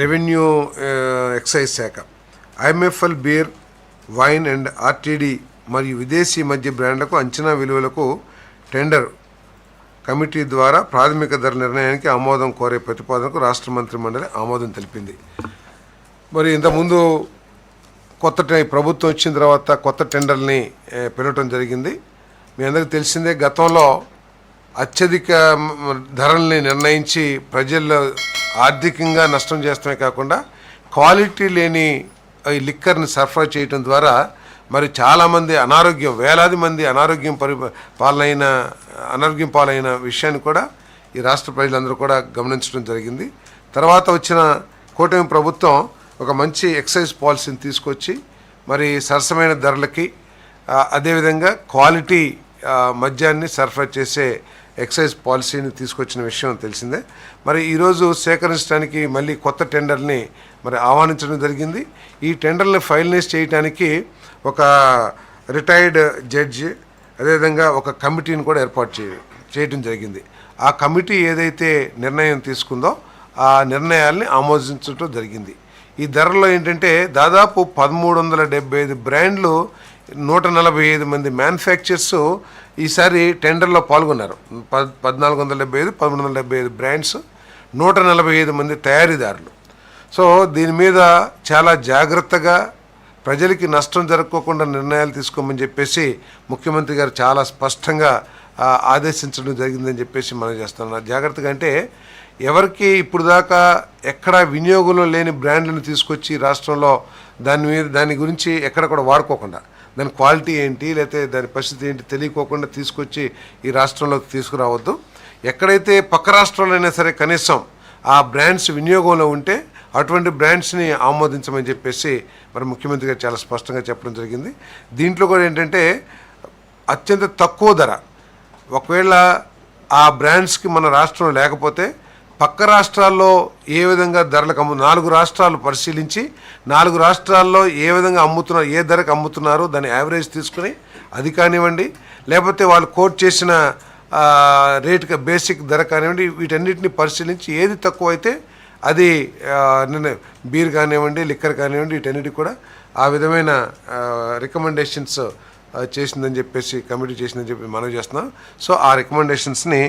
Revenue excise శాఖ. IMFL beer wine and RTD మరియు విదేశీ మధ్య బ్రాండ్లకు అంచనా విలువలకు టెండర్ కమిటీ ద్వారా ప్రాథమిక ధర నిర్ణయానికి ఆమోదం కోరే ప్రతిపాదనకు రాష్ట్ర మంత్రి మండలి ఆమోదం తెలిపింది. మరి ఇంతకుముందు కొత్త ప్రభుత్వం వచ్చిన తర్వాత కొత్త టెండర్ని ఏ, పిలవటం జరిగింది. మీ అందరికీ తెలిసిందే గతంలో అత్యధిక ధరల్ని నిర్ణయించి ప్రజల్లో ఆర్థికంగా నష్టం చేస్తమే కాకుండా క్వాలిటీ లేని ఈ లిక్కర్ని సరఫరా చేయటం ద్వారా మరి చాలామంది అనారోగ్యం వేలాది మంది అనారోగ్యం పరి పాలైన అనారోగ్యం పాలైన విషయాన్ని కూడా ఈ రాష్ట్ర ప్రజలందరూ కూడా గమనించడం జరిగింది. తర్వాత వచ్చిన కూటమి ప్రభుత్వం ఒక మంచి ఎక్సైజ్ పాలసీని తీసుకొచ్చి మరి సరసమైన ధరలకి అదేవిధంగా క్వాలిటీ మద్యాన్ని సరఫరా చేసే ఎక్సైజ్ పాలసీని తీసుకొచ్చిన విషయం తెలిసిందే. మరి ఈరోజు సేకరించడానికి మళ్ళీ కొత్త టెండర్ని మరి ఆహ్వానించడం జరిగింది. ఈ టెండర్ని ఫైనలైజ్ చేయడానికి ఒక రిటైర్డ్ జడ్జి అదేవిధంగా ఒక కమిటీని కూడా ఏర్పాటు చేయ చేయడం జరిగింది. ఆ కమిటీ ఏదైతే నిర్ణయం తీసుకుందో ఆ నిర్ణయాల్ని ఆమోదించడం జరిగింది. ఈ ధరలో ఏంటంటే దాదాపు పదమూడు వందల డెబ్బై ఐదు బ్రాండ్లు నూట నలభై ఐదు మంది మ్యానుఫ్యాక్చర్స్ ఈసారి టెండర్లో పాల్గొన్నారు. పద్ పద్నాలుగు వందల డెబ్బై ఐదు పదమూడు వందల డెబ్బై ఐదు బ్రాండ్స్ నూట నలభై ఐదు మంది తయారీదారులు. సో దీని మీద చాలా జాగ్రత్తగా ప్రజలకి నష్టం జరగకోకుండా నిర్ణయాలు తీసుకోమని చెప్పేసి ముఖ్యమంత్రి గారు చాలా స్పష్టంగా ఆదేశించడం జరిగిందని చెప్పేసి మనం చేస్తున్నాం. జాగ్రత్తగా అంటే ఎవరికి ఇప్పుడు దాకా ఎక్కడా వినియోగంలో లేని బ్రాండ్లను తీసుకొచ్చి రాష్ట్రంలో దాని మీద దాని గురించి ఎక్కడ కూడా వాడుకోకుండా. దాని క్వాలిటీ ఏంటి లేకపోతే దాని పరిస్థితి ఏంటి తెలియకోకుండా తీసుకొచ్చి ఈ రాష్ట్రంలోకి తీసుకురావద్దు. ఎక్కడైతే పక్క రాష్ట్రాలైనా సరే కనీసం ఆ బ్రాండ్స్ వినియోగంలో ఉంటే అటువంటి బ్రాండ్స్ని ఆమోదించమని చెప్పేసి మరి ముఖ్యమంత్రి గారు చాలా స్పష్టంగా చెప్పడం జరిగింది. దీంట్లో కూడా ఏంటంటే అత్యంత తక్కువ ధర. ఒకవేళ ఆ బ్రాండ్స్కి మన రాష్ట్రం లేకపోతే పక్క రాష్ట్రాల్లో ఏ విధంగా ధరలకు అమ్ము నాలుగు రాష్ట్రాలు పరిశీలించి నాలుగు రాష్ట్రాల్లో ఏ విధంగా అమ్ముతున్నారు ఏ ధరకు అమ్ముతున్నారు దాని యావరేజ్ తీసుకుని అది కానివ్వండి లేకపోతే వాళ్ళు కోట్ చేసిన ఆ, రేటుకి బేసిక్ ధర కానివ్వండి వీటన్నిటిని పరిశీలించి ఏది తక్కువ అయితే అది ఆ, నిన్న బీర్ కానివ్వండి లిక్కర్ కానివ్వండి వీటన్నిటి కూడా ఆ విధమైన రికమెండేషన్స్ చేసిందని చెప్పేసి కమిటీ చేసిందని చెప్పి మనం చేస్తున్నాం. సో ఆ రికమెండేషన్స్ని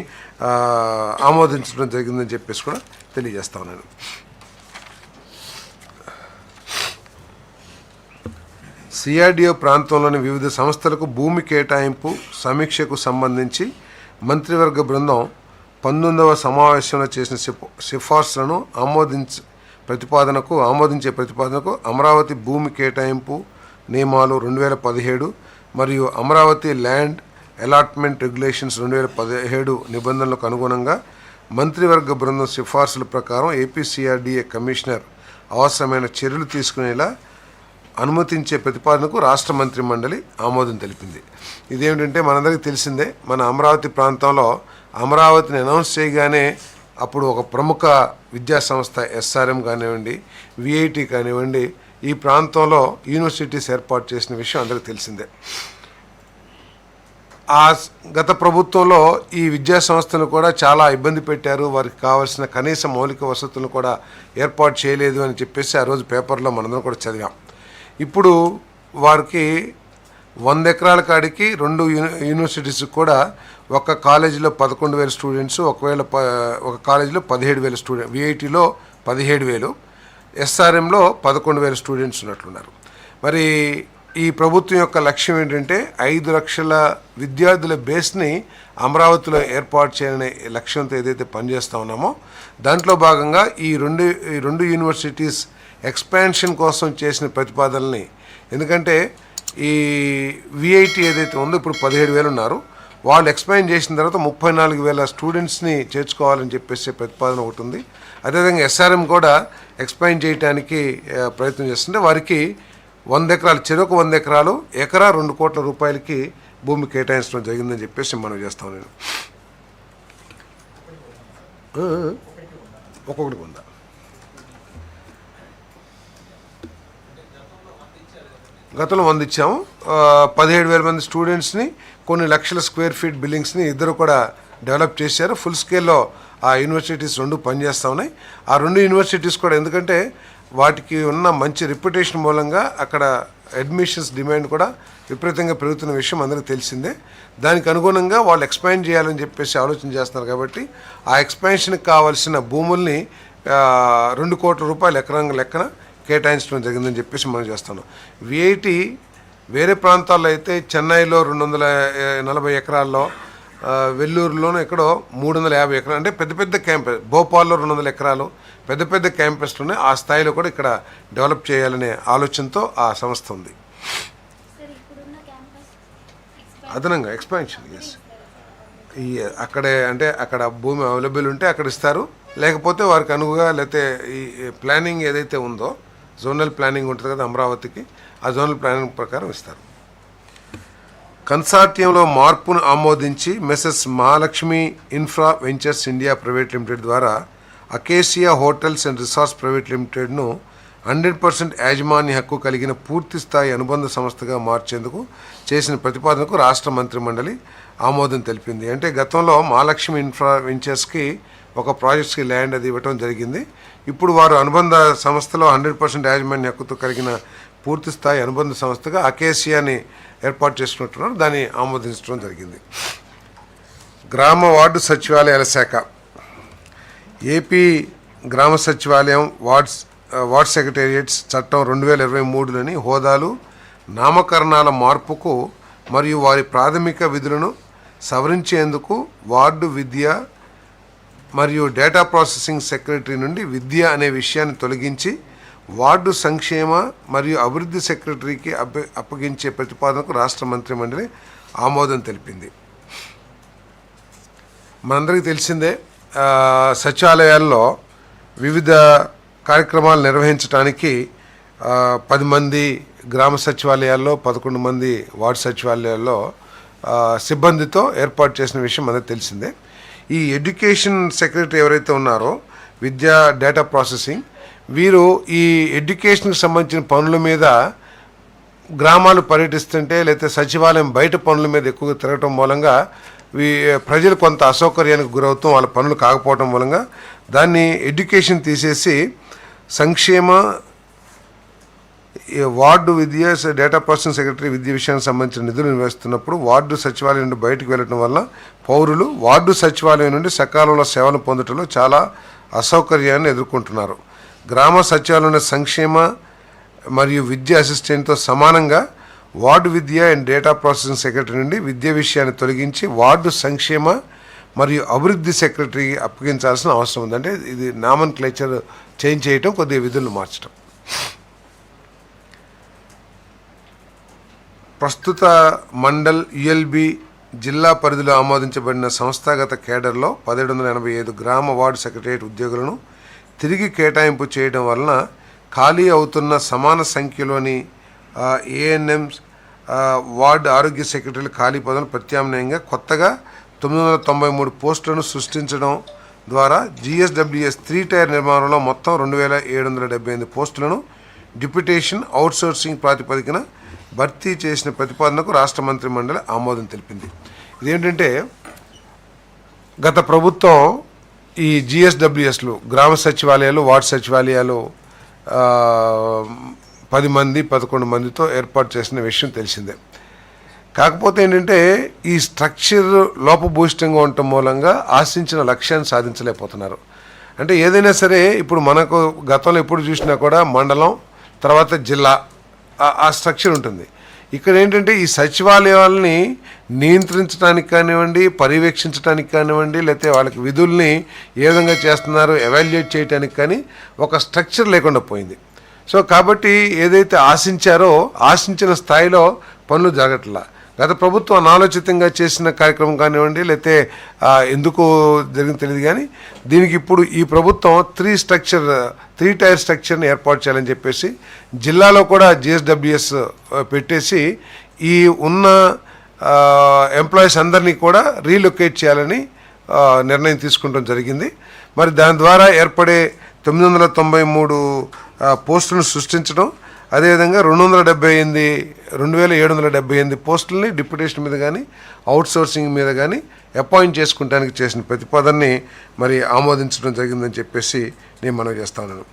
ఆమోదించడం జరిగిందని చెప్పేసి కూడా తెలియజేస్తా ఉన్నాను. సిఆర్డిఓ ప్రాంతంలోని వివిధ సంస్థలకు భూమి కేటాయింపు సమీక్షకు సంబంధించి మంత్రివర్గ బృందం పంతొమ్మిదవ సమావేశంలో చేసిన సిఫార్సులను ఆమోదించ ప్రతిపాదనకు ఆమోదించే ప్రతిపాదనకు అమరావతి భూమి కేటాయింపు నియమాలు రెండు వేల పదిహేడు మరియు అమరావతి ల్యాండ్ అలాట్మెంట్ రెగ్యులేషన్స్ రెండు వేల పదిహేడు నిబంధనలకు అనుగుణంగా మంత్రివర్గ బృందం సిఫార్సుల ప్రకారం ఏపీసీఆర్డీఏ కమిషనర్ అవసరమైన చర్యలు తీసుకునేలా అనుమతించే ప్రతిపాదనకు రాష్ట్ర మంత్రి మండలి ఆమోదం తెలిపింది. ఇదేమిటంటే మనందరికీ తెలిసిందే మన అమరావతి ప్రాంతంలో అమరావతిని అనౌన్స్ చేయగానే అప్పుడు ఒక ప్రముఖ విద్యాసంస్థ ఎస్ఆర్ఎం కానివ్వండి విఐటి కానివ్వండి ఈ ప్రాంతంలో యూనివర్సిటీస్ ఏర్పాటు చేసిన విషయం అందరికీ తెలిసిందే. ఆ గత ప్రభుత్వంలో ఈ విద్యా సంస్థను కూడా చాలా ఇబ్బంది పెట్టారు. వారికి కావాల్సిన కనీస మౌలిక వసతులను కూడా ఏర్పాటు చేయలేదు అని చెప్పేసి ఆ రోజు పేపర్లో మనందరం కూడా చదివాం. ఇప్పుడు వారికి వంద ఎకరాల కాడికి రెండు యూనివర్సిటీస్ కూడా ఒక కాలేజీలో పదకొండు వేల స్టూడెంట్స్ ఒకవేళ ఒక కాలేజీలో పదిహేడు వేల స్టూడెంట్ విఐటిలో పదిహేడు వేలు ఎస్ఆర్ఎంలో పదకొండు వేల స్టూడెంట్స్ ఉన్నట్లున్నారు. మరి ఈ ప్రభుత్వం యొక్క లక్ష్యం ఏంటంటే ఐదు లక్షల విద్యార్థుల బేస్ని అమరావతిలో ఏర్పాటు చేయాలనే లక్ష్యంతో ఏదైతే పనిచేస్తూ ఉన్నామో దాంట్లో భాగంగా ఈ రెండు ఈ రెండు యూనివర్సిటీస్ ఎక్స్పాన్షన్ కోసం చేసిన ప్రతిపాదనల్ని ఎందుకంటే ఈ విఐటి ఏదైతే ఉందో ఇప్పుడు పదిహేడు వేలు ఉన్నారు. వాళ్ళు ఎక్స్పాండ్ చేసిన తర్వాత ముప్పై నాలుగు వేల స్టూడెంట్స్ని చేర్చుకోవాలని చెప్పేసి ప్రతిపాదన ఒకటి ఉంది. అదేవిధంగా ఎస్ఆర్ఎం కూడా ఎక్స్పాండ్ చేయడానికి ప్రయత్నం చేస్తుంటే వారికి వంద ఎకరాలు చెరకు వంద ఎకరాలు ఎకరా రెండు కోట్ల రూపాయలకి భూమి కేటాయించడం జరిగిందని చెప్పేసి మనం చేస్తాం నేను. ఒక్కొక్కటి ఉందా గతంలో వంద ఇచ్చాము. పదిహేడు వేల మంది స్టూడెంట్స్ని కొన్ని లక్షల స్క్వేర్ ఫీట్ బిల్డింగ్స్ని ఇద్దరు కూడా డెవలప్ చేశారు. ఫుల్ స్కేల్లో ఆ యూనివర్సిటీస్ రెండు పనిచేస్తూ ఉన్నాయి. ఆ రెండు యూనివర్సిటీస్ కూడా ఎందుకంటే వాటికి ఉన్న మంచి రిప్యుటేషన్ మూలంగా అక్కడ అడ్మిషన్స్ డిమాండ్ కూడా విపరీతంగా పెరుగుతున్న విషయం అందరికీ తెలిసిందే. దానికి అనుగుణంగా వాళ్ళు ఎక్స్పాండ్ చేయాలని చెప్పేసి ఆలోచన చేస్తున్నారు కాబట్టి ఆ ఎక్స్పాన్షన్కి కావాల్సిన భూముల్ని రెండు కోట్ల రూపాయలు ఎకరం లెక్కన కేటాయించడం జరిగిందని చెప్పేసి మనం చేస్తున్నాం. విఐటి వేరే ప్రాంతాల్లో అయితే చెన్నైలో రెండు వందల నలభై ఎకరాల్లో వెల్లూరులోనూ ఎక్కడో మూడు వందల యాభై ఎకరాలు అంటే పెద్ద పెద్ద క్యాంపస్ భోపాల్లో రెండు వందల ఎకరాలు పెద్ద పెద్ద క్యాంపస్లోనే ఆ స్థాయిలో కూడా ఇక్కడ డెవలప్ చేయాలనే ఆలోచనతో ఆ సంస్థ ఉంది. అదనంగా ఎక్స్పాన్షన్ ఎస్ ఈ అక్కడే అంటే అక్కడ భూమి అవైలబుల్ ఉంటే అక్కడ ఇస్తారు. లేకపోతే వారికి అనుగుగా లేకపోతే ఈ ప్లానింగ్ ఏదైతే ఉందో జోనల్ ప్లానింగ్ ఉంటుంది కదా అమరావతికి ఆ జోనల్ ప్లానింగ్ ప్రకారం ఇస్తారు. కన్సార్టియంలో మార్పును ఆమోదించి messrs Mahalakshmi infra ventures India private limited ద్వారా acacia hotels and resorts private లిమిటెడ్ను hundred percent యాజమాన్య హక్కు కలిగిన పూర్తి స్థాయి అనుబంధ సంస్థగా మార్చేందుకు చేసిన ప్రతిపాదనకు రాష్ట్ర మంత్రి మండలి ఆమోదం తెలిపింది. అంటే గతంలో మహాలక్ష్మి ఇన్ఫ్రా వెంచర్స్కి ఒక ప్రాజెక్ట్స్కి ల్యాండ్ అది ఇవ్వటం జరిగింది. ఇప్పుడు వారు అనుబంధ సంస్థలో హండ్రెడ్ పర్సెంట్ యాజమాన్య హక్కుతో కలిగిన పూర్తి స్థాయి అనుబంధ సంస్థగా అకేసియాని ఏర్పాటు చేసుకున్నట్టున్నారు దాన్ని ఆమోదించడం జరిగింది. గ్రామ వార్డు సచివాలయాల శాఖ. ఏపీ గ్రామ సచివాలయం వార్డ్స్ వార్డ్ సెక్రటేరియట్స్ చట్టం రెండు వేల ఇరవై మూడులోని హోదాలు నామకరణాల మార్పుకు మరియు వారి ప్రాథమిక విధులను సవరించేందుకు వార్డు విద్య మరియు డేటా ప్రాసెసింగ్ సెక్రటరీ నుండి విద్య అనే విషయాన్ని తొలగించి వార్డు సంక్షేమ మరియు అభివృద్ధి సెక్రటరీకి అప్పగించే ప్రతిపాదనకు రాష్ట్ర మంత్రి మండలి ఆమోదం తెలిపింది. మనందరికీ తెలిసిందే సచివాలయాల్లో వివిధ కార్యక్రమాలు నిర్వహించడానికి పది మంది గ్రామ సచివాలయాల్లో పదకొండు మంది వార్డు సచివాలయాల్లో సిబ్బందితో ఏర్పాటు చేసిన విషయం మనకు తెలిసిందే. ఈ ఎడ్యుకేషన్ సెక్రటరీ ఎవరైతే ఉన్నారో విద్యా డేటా ప్రాసెసింగ్ వీరు ఈ ఎడ్యుకేషన్కి సంబంధించిన పనుల మీద గ్రామాలు పర్యటిస్తుంటే లేకపోతే సచివాలయం బయట పనుల మీద ఎక్కువగా తిరగటం మూలంగా వీ ప్రజలు కొంత అసౌకర్యానికి గురవుతాం వాళ్ళ పనులు కాకపోవడం మూలంగా దాన్ని ఎడ్యుకేషన్ తీసేసి సంక్షేమ ఈ వార్డు విద్య డేటా ప్రాసెసింగ్ సెక్రటరీ విద్య విషయానికి సంబంధించిన నిధులు నిర్వహిస్తున్నప్పుడు వార్డు సచివాలయం నుండి బయటకు వెళ్ళడం వల్ల పౌరులు వార్డు సచివాలయం నుండి సకాలంలో సేవలు పొందటంలో చాలా అసౌకర్యాన్ని ఎదుర్కొంటున్నారు. గ్రామ సచివాలయంలో సంక్షేమ మరియు విద్య అసిస్టెంట్తో సమానంగా వార్డు విద్య అండ్ డేటా ప్రాసెసింగ్ సెక్రటరీ నుండి విద్య విషయాన్ని తొలగించి వార్డు సంక్షేమ మరియు అభివృద్ధి సెక్రటరీకి అప్పగించాల్సిన అవసరం ఉందంటే ఇది నామన్ క్లేచర్ చేంజ్ చేయటం కొద్దిగా విధులు మార్చడం ప్రస్తుత మండల్ యుఎల్బి జిల్లా పరిధిలో ఆమోదించబడిన సంస్థాగత కేడర్లో పదిహేడు వందల ఎనభై ఐదు గ్రామ వార్డు సెక్రటరియట్ ఉద్యోగులను తిరిగి కేటాయింపు చేయడం వలన ఖాళీ అవుతున్న సమాన సంఖ్యలోని ఏఎన్ఎంస్ వార్డు ఆరోగ్య సెక్రటరీల ఖాళీ పదవులు ప్రత్యామ్నాయంగా కొత్తగా తొమ్మిది వందల తొంభై మూడు పోస్టులను సృష్టించడం ద్వారా జిఎస్డబ్ల్యూఎస్ త్రీ టైర్ నిర్మాణంలో మొత్తం రెండు వేల ఏడు వందల డెబ్బై ఎనిమిది పోస్టులను డిప్యుటేషన్ అవుట్సోర్సింగ్ ప్రాతిపదికన భర్తీ చేసిన ప్రతిపాదనకు రాష్ట్ర మంత్రి మండలి ఆమోదం తెలిపింది. ఇదేంటంటే గత ప్రభుత్వం ఈ జిఎస్డబ్ల్యూఎస్లు గ్రామ సచివాలయాలు వార్డు సచివాలయాలు పది మంది పదకొండు మందితో ఏర్పాటు చేసిన విషయం తెలిసిందే. కాకపోతే ఏంటంటే ఈ స్ట్రక్చర్ లోపభూయిష్టంగా ఉండటం మూలంగా ఆశించిన లక్ష్యాన్ని సాధించలేకపోతున్నారు. అంటే ఏదైనా సరే ఇప్పుడు మనకు గతంలో ఎప్పుడు చూసినా కూడా మండలం తర్వాత జిల్లా ఆ- స్ట్రక్చర్ ఉంటుంది. ఇక్కడ ఏంటంటే ఈ సచివాలయాలని నియంత్రించడానికి కానివ్వండి పర్యవేక్షించడానికి కానివ్వండి లేకపోతే వాళ్ళకి విధుల్ని ఏ విధంగా చేస్తున్నారు ఎవాల్యుయేట్ చేయడానికి కానీ ఒక స్ట్రక్చర్ లేకుండా పోయింది. సో కాబట్టి ఏదైతే ఆశించారో ఆశించిన స్థాయిలో పనులు జరగట్లా. గత ప్రభుత్వం అనాలోచితంగా చేసిన కార్యక్రమం కానివ్వండి లేకపోతే ఎందుకు జరిగింది తెలియదు కానీ దీనికి ఇప్పుడు ఈ ప్రభుత్వం త్రీ స్ట్రక్చర్ త్రీ టైర్ స్ట్రక్చర్ని ఏర్పాటు చేయాలని చెప్పేసి జిల్లాలో కూడా జిఎస్డబ్ల్యూఎస్ పెట్టేసి ఈ ఉన్న ఎంప్లాయీస్ అందరినీ కూడా రీలొకేట్ చేయాలని నిర్ణయం తీసుకుంటాం జరిగింది. మరి దాని ద్వారా ఏర్పడే తొమ్మిది వందల తొంభై మూడు పోస్టులను సృష్టించడం అదేవిధంగా రెండు వందల డెబ్బై ఎనిమిది రెండు వేల ఏడు వందల డెబ్బై ఎనిమిది పోస్టుల్ని డిప్యుటేషన్ మీద కానీ అవుట్సోర్సింగ్ మీద కానీ అపాయింట్ చేసుకుంటానికి చేసిన ప్రతిపాదనని మరి ఆమోదించడం జరిగిందని చెప్పేసి నేను మనవి చేస్తాను